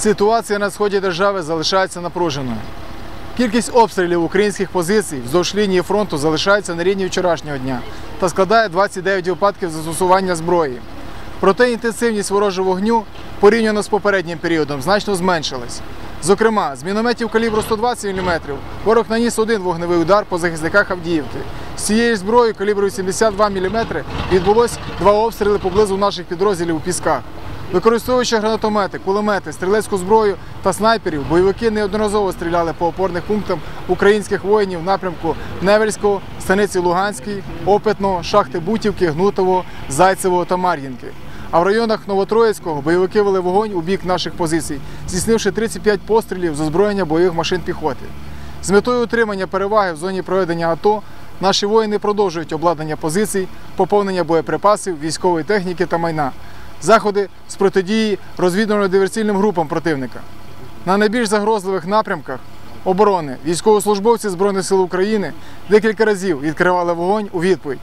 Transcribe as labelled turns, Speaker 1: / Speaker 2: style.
Speaker 1: Ситуація на сході держави залишається напруженою. Кількість обстрілів українських позицій вздовж лінії фронту залишається на рівні вчорашнього дня та складає 29 випадків застосування зброї. Проте інтенсивність ворожого вогню порівняно з попереднім періодом значно зменшилась. Зокрема, з мінометів калібру 120 мм ворог наніс один вогневий удар по захисниках Авдіївки. З цією зброєю калібру 72 мм відбулось два обстріли поблизу наших підрозділів у Пісках. Використовуючи гранатомети, кулемети, стрілецьку зброю та снайперів, бойовики неодноразово стріляли по опорних пунктах українських воїнів в напрямку Невельського, станиці Луганській, Опитного, шахти Бутівки, Гнутового, Зайцевого та Мар'їнки. А в районах Новотроїцького бойовики вели вогонь у бік наших позицій, здійснивши 35 пострілів з озброєння бойових машин піхоти. З метою утримання переваги в зоні проведення АТО наші воїни продовжують обладнання позицій, поповнення боєприпасів, військової техніки та майна, заходи з протидії розвідувально-диверсійним групам противника. На найбільш загрозливих напрямках оборони військовослужбовці Збройних сил України декілька разів відкривали вогонь у відповідь.